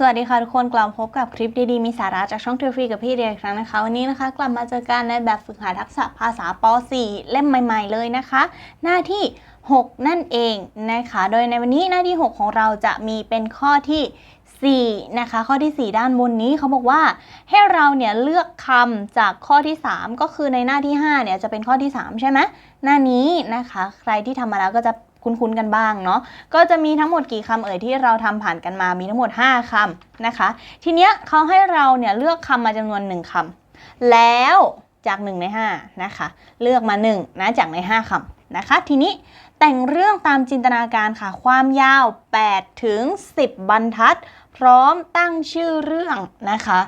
สวัสดีค่ะทุกคนกลับพบกับคลิปดีๆ มีสาระจากช่องทูฟรีกับพี่เดียอีกครั้งนะคะ วันนี้นะคะกลับมาเจอกันในแบบฝึกหัดทักษะภาษาป .4 เล่มใหม่ๆเลยนะคะ หน้าที่ 6 นั่นเองนะคะโดยในวันนี้หน้าที่ 6 ของเราจะมีเป็นข้อที่ 4 นะคะ ข้อที่ 4 ด้านบนนี้เขาบอกว่าให้เราเนี่ยเลือกคำจากข้อที่ 3 ก็คือในหน้าที่5เนี่ยจะเป็นข้อที่ 3 ใช่ไหมหน้านี้นะคะ ใครที่ทำมาแล้วก็จะ คุ้นๆกันบ้างเนาะก็จะมีทั้งหมดกี่คำเอ่ยที่เราทำผ่านกันมามีทั้งหมด 5คำนะคะ ทีเนี้ยเขาให้เราเนี่ยเลือกคำมาจำนวน 1คำแล้วจาก1ใน5นะคะเลือกมา1นะจากใน 5คำนะคะ ทีนี้แต่งเรื่องตามจินตนาการค่ะ ความยาว8ถึง10 บรรทัด พร้อมตั้งชื่อเรื่องนะคะ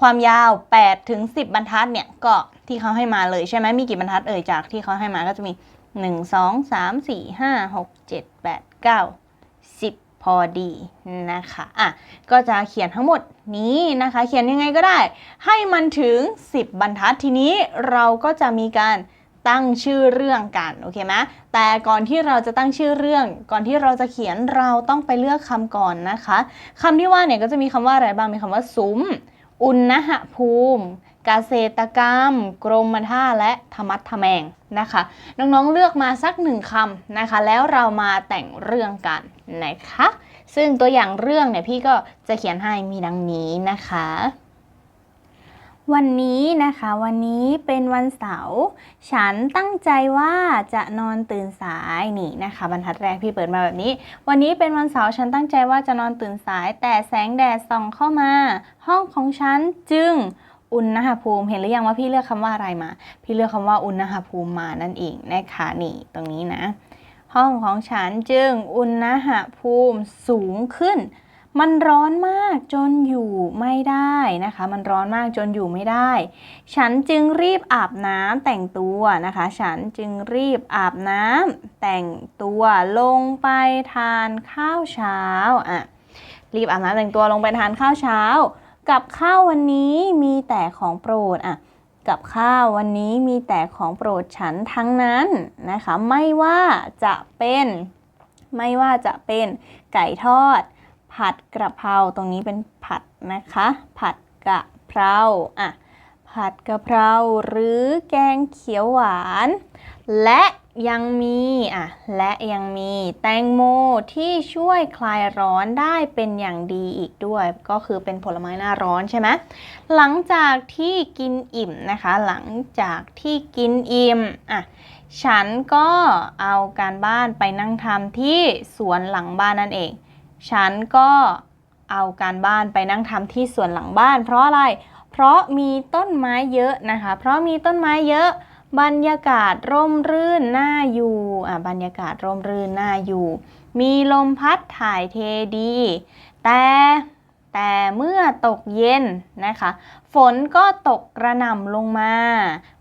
ความยาว8ถึง10 บรรทัดเนี่ยก็ที่เขาให้มาเลยใช่ไหมมีกี่บรรทัดเอ่ยจากที่เขาให้มาก็จะมี 1 2 3 4 5 6 7 8 9 10พอดีนะคะอะก็จะเขียนทั้งหมดนี้นะคะ เขียนยังไงก็ได้ ให้มันถึง 10 บรรทัดทีนี้เราก็จะมีการตั้งชื่อเรื่องกันโอเคไหมแต่ก่อนที่เราจะตั้งชื่อเรื่อง ก่อนที่เราจะเขียนเราต้องไปเลือกคำก่อนนะคะคำที่ว่าเนี่ยก็จะมีคำว่าอะไรบ้างมีคำว่าซุ้มอุณหภูมิ กษตรกรรม กรมท่าและธรรมัดทแมงนะคะ น้องๆเลือกมาสักหนึ่งคำนะคะ แล้วเรามาแต่งเรื่องกันนะคะ ซึ่งตัวอย่างเรื่องเนี่ยพี่ก็จะเขียนให้มีดังนี้นะคะ วันนี้นะคะวันนี้เป็นวันเสาร์ฉันตั้งใจว่าจะนอนตื่นสายนี่นะคะ บรรทัดแรกพี่เปิดมาแบบนี้ วันนี้เป็นวันเสาร์ฉันตั้งใจว่าจะนอนตื่นสาย แต่แสงแดดส่องเข้ามา ห้องของฉันจึง อุณหภูมิเห็นหรือยังว่าพี่เลือกคำว่าอะไรมา พี่เลือกคำว่าอุณหภูมิมานั่นเองนะคะนี่ตรงนี้นะ ห้องของฉันจึงอุณหภูมิสูงขึ้น มันร้อนมากจนอยู่ไม่ได้นะคะ มันร้อนมากจนอยู่ไม่ได้ ฉันจึงรีบอาบน้ำแต่งตัวนะคะ ฉันจึงรีบอาบน้ำแต่งตัวลงไปทานข้าวเช้าอะรีบอาบน้ำแต่งตัวลงไปทานข้าวเช้า กับข้าววันนี้มีแต่ของโปรดอะกับข้าววันนี้มีแต่ของโปรดฉันทั้งนั้นนะคะ ไม่ว่าจะเป็น ไม่ว่าจะเป็นไก่ทอด ผัดกระเพราตรงนี้เป็นผัดนะคะ ผัดกะเพราอะผัดกะเพราหรือแกงเขียวหวาน และ ยังมีอะและยังมีแตงโมที่ช่วยคลายร้อนได้เป็นอย่างดีอีกด้วย ก็คือเป็นผลไม้หน้าร้อนใช่ไหมหลังจากที่กินอิ่มนะคะ หลังจากที่กินอิ่มอะฉันก็เอาการบ้านไปนั่งทำที่สวนหลังบ้านนั่นเอง ฉันก็เอาการบ้านไปนั่งทำที่สวนหลังบ้าน เพราะอะไร เพราะมีต้นไม้เยอะนะคะ เพราะมีต้นไม้เยอะ บรรยากาศร่มรื่นน่าอยู่อะบรรยากาศร่มรื่นน่าอยู่ มีลมพัดถ่ายเทดี แต่แต่เมื่อตกเย็นนะคะ ฝนก็ตกกระหน่ำลงมา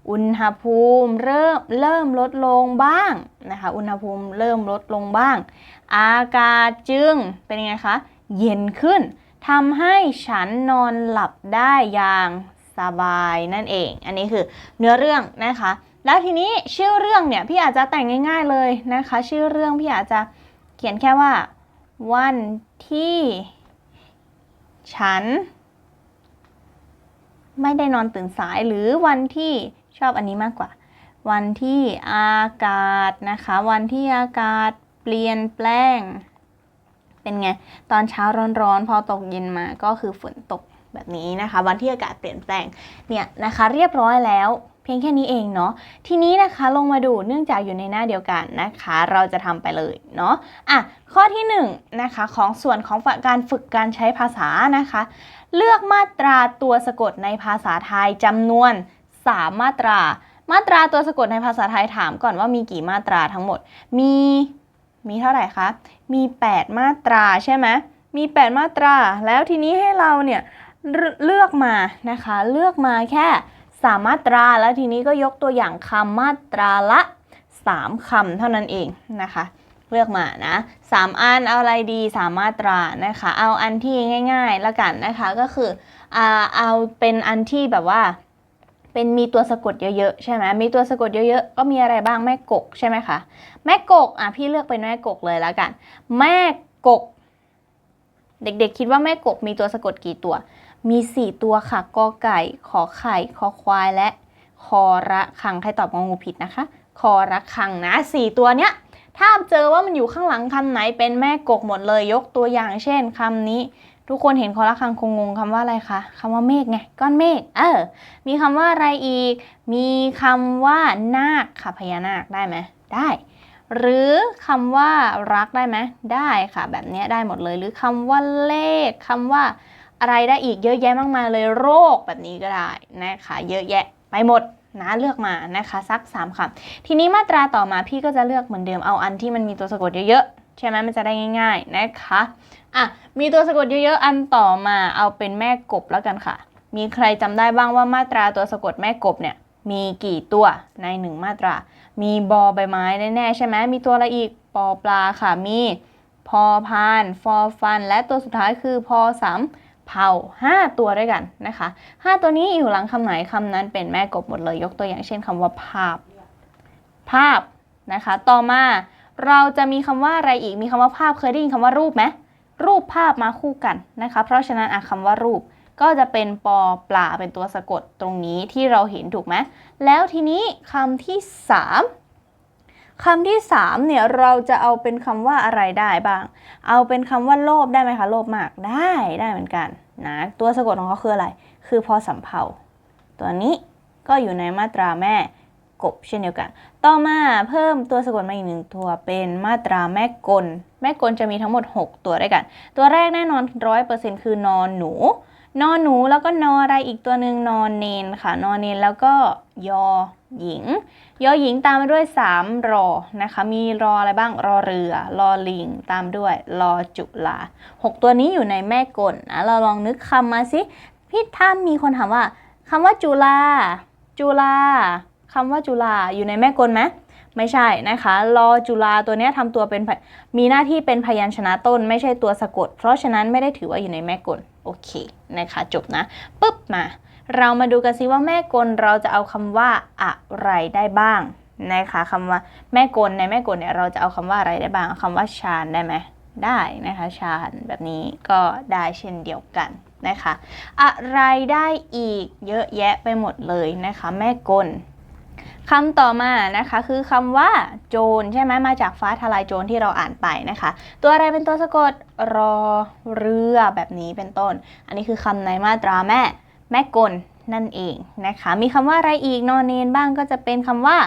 อุณหภูมิเริ่มเริ่มลดลงบ้างนะคะ อุณหภูมิเริ่มลดลงบ้าง อากาศจึงเป็นไงคะ เย็นขึ้นทำให้ฉันนอนหลับได้อย่าง สบายนั่นเอง อันนี้คือเนื้อเรื่องนะคะ แล้วทีนี้ชื่อเรื่องเนี่ยพี่อาจจะแต่งง่าย ๆเลยนะคะ ชื่อเรื่องพี่อาจจะเขียนแค่ว่า วันที่ ฉัน ไม่ได้นอนตื่นสายหรือวันที่ชอบอันนี้มากกว่า วันที่อากาศนะคะ วันที่อากาศเปลี่ยนแปลง เป็นไง ตอนเช้าร้อนๆ พอตกเย็นมาก็คือฝนตก แบบนี้นะคะ วันที่อากาศเปลี่ยนแปลงเนี่ยนะคะเรียบร้อยแล้วเพียงแค่นี้เองเนาะ ทีนี้นะคะลงมาดูเนื่องจากอยู่ในหน้าเดียวกันนะคะ เราจะทำไปเลยเนาะ อะ ข้อที่1นงนะคะของส่วนของการฝึกการใช้ภาษานะคะ เลือกมาตราตัวสะกดในภาษาไทยจำนวน 3 มาตรา มาตราตัวสะกดในภาษาไทยถามก่อนว่ามีกี่มาตราทั้งหมด มีมีเท่าไหร่คะ มี 8 มาตราใช่ไหมมี 8 มาตรา แล้วทีนี้ให้เราเนี่ย เลือกมานะคะ เลือกมาแค่3มาตราแล้วทีนี้ก็ยกตัวอย่างคำมาตราละ 3คำเท่านั้นเองนะคะ เลือกมานะสามอันเอาอะไรดีสามมาตรานะคะ เอาอันที่ง่ายๆละกันนะคะก็คือเอาเป็นอันที่แบบว่า เป็นมีตัวสะกดเยอะๆใช่ไหมมีตัวสะกดเยอะๆก็มีอะไรบ้างแม่กกใช่ไหมคะแม่กกอะพี่เลือกเป็นแม่กกเลยแล้วกัน แม่กก เด็กๆคิดว่าแม่กบมีตัวสะกดกี่ตัว มี 4 ตัวค่ะกอไก่ ขอไข่ คอควายและ คอระคัง ใครตอบงองูผิดนะคะ คอระคังนะ4ตัวเนี้ย ถ้าเจอว่ามันอยู่ข้างหลังคำไหนเป็นแม่กบหมดเลย ยกตัวอย่างเช่นคำนี้ ทุกคนเห็นคอระคังคงงงคำว่าอะไรคะคำว่าเมฆไง ก้อนเมฆ เออ มีคำว่าอะไรอีก มีคำว่านาคค่ะพญานาคได้ไหม ได้หรือคำว่ารักได้ไหมได้ค่ะ แบบเนี้ยได้หมดเลย หรือคำว่าเลขคำว่า อะไรได้อีกเยอะแยะมากมายเลยโรคแบบนี้ก็ได้นะคะเยอะแยะไปหมดนะเลือกมานะคะสัก3คำทีนี้มาตราต่อมาพี่ก็จะเลือกเหมือนเดิมเอาอันที่มันมีตัวสะกดเยอะๆใช่ไหมมันจะได้ง่าย ๆนะคะอะมีตัวสะกดเยอะๆอันต่อมาเอาเป็นแม่กบแล้วกันค่ะ มีใครจำได้บ้างว่ามาตราตัวสะกดแม่กบเนี่ยมีกี่ตัวในหนึ่งมาตรา มีบอใบไม้แน่ๆใช่ไหมมีตัวอะไรอีกปอปลาค่ะมีพอพานฟอฟัน และตัวสุดท้ายคือพอสาม เผา5 ตัวด้วยกันนะคะ 5 ตัวนี้อยู่หลังคำไหนคำนั้นเป็นแม่กบหมดเลย ยกตัวอย่างเช่นคำว่าภาพ ภาพนะคะ ต่อมาเราจะมีคำว่าอะไรอีกมีคำว่าภาพเคยได้ยินคำว่ารูปไหมรูปภาพมาคู่กันนะคะ เพราะฉะนั้นคำว่ารูปก็จะเป็นปอปลาเป็นตัวสะกดตรงนี้ที่เราเห็นถูกไหมแล้วทีนี้คำที่ 3 คำที่3เนี่ยเราจะเอาเป็นคำว่าอะไรได้บ้าง เอาเป็นคำว่าโลภได้ไหมคะโลภมากได้ได้เหมือนกันนะตัวสะกดของเขาคืออะไร คือพอสำเภาตัวนี้ก็อยู่ในมาตราแม่กบเช่นเดียวกัน ต่อมาเพิ่มตัวสะกดมาอีกหนึ่งตัวเป็นมาตราแม่กล แม่กลจะมีทั้งหมด 6 ตัวด้วยกัน ตัวแรกแน่นอนร้อยเปอร์เซ็นต์คือนอนหนู นอนหนูแล้วก็นออะไรอีกตัวหนึ่งนอนเนนค่ะ นอนเนนแล้วก็ยอหญิง ยอหญิงตามมาด้วย 3 รอนะคะ มีรออะไรบ้างรอเรือ รอลิง ตามด้วยรอจุลา 6 ตัวนี้อยู่ในแม่กลนะเราลองนึกคำมาสิพี่ถ้านมีคนถามว่าคำว่าจุลาจุลาคำว่าจุลาอยู่ในแม่กลไหม ไม่ใช่นะคะรอจุลาตัวนี้ทำตัวเป็นมีหน้าที่เป็นพยัญชนะต้น ไม่ใช่ตัวสะกด เพราะฉะนั้นไม่ได้ถือว่าอยู่ในแม่กลโอเคนะคะ จบนะปุ๊บมา เรามาดูกันซิว่าแม่กลเราจะเอาคำว่าอะไรได้บ้างนะคะคำว่าแม่กลในแม่กลเนี่ยเราจะเอาคำว่าอะไรได้บ้างคำว่าชาญได้ไหมได้นะคะชาญแบบนี้ก็ได้เช่นเดียวกันนะคะ อะไรได้อีกเยอะแยะไปหมดเลยนะคะ แม่กล คำต่อมานะคะคือคำว่าโจรใช่ไหมมาจากฟ้าทลายโจรที่เราอ่านไปนะคะ ตัวอะไรเป็นตัวสะกดรอเรือแบบนี้เป็นต้น อันนี้คือคำในมาตราแม่ แม่กลนั่นเองนะคะ มีคำว่าอะไรอีกนอนเนนบ้างก็จะเป็นคำว่า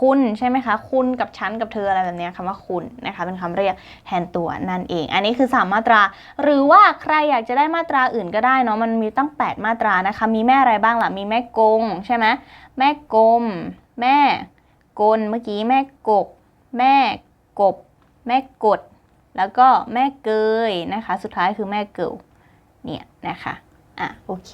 คุณใช่ไหมคะ คุณกับฉันกับเธออะไรแบบเนี้ยคำว่าคุณนะคะเป็นคำเรียกแทนตัวนั่นเอง อันนี้คือสามมาตรา หรือว่าใครอยากจะได้มาตราอื่นก็ได้เนาะมันมีตั้ง 8 มาตรานะคะ มีแม่อะไรบ้างล่ะมีแม่กงใช่ไหมแม่กลมแม่กลเมื่อกี้แม่กก แม่กบ แม่กด แล้วก็แม่เกยนะคะ สุดท้ายคือแม่เกิลเนี่ยนะคะ อะโอเค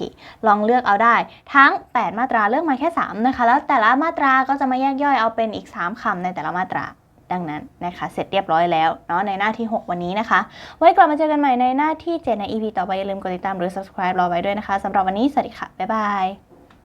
ลองเลือกเอาได้ ทั้ง 8 มาตราเลือกมาแค่ 3 นะคะ แล้วแต่ละมาตราก็จะมาแยกย่อยเอาเป็นอีก 3คำในแต่ละมาตราดังนั้นนะคะ เสร็จเรียบร้อยแล้วเนาะในหน้าที่ 6 วันนี้นะคะ ไว้กลับมาเจอกันใหม่ในหน้าที่ 7 ใน EP ต่อไป อย่าลืมกดติดตามหรือ subscribe รอไว้ด้วยนะคะสำหรับวันนี้ สวัสดีค่ะ บ๊ายบาย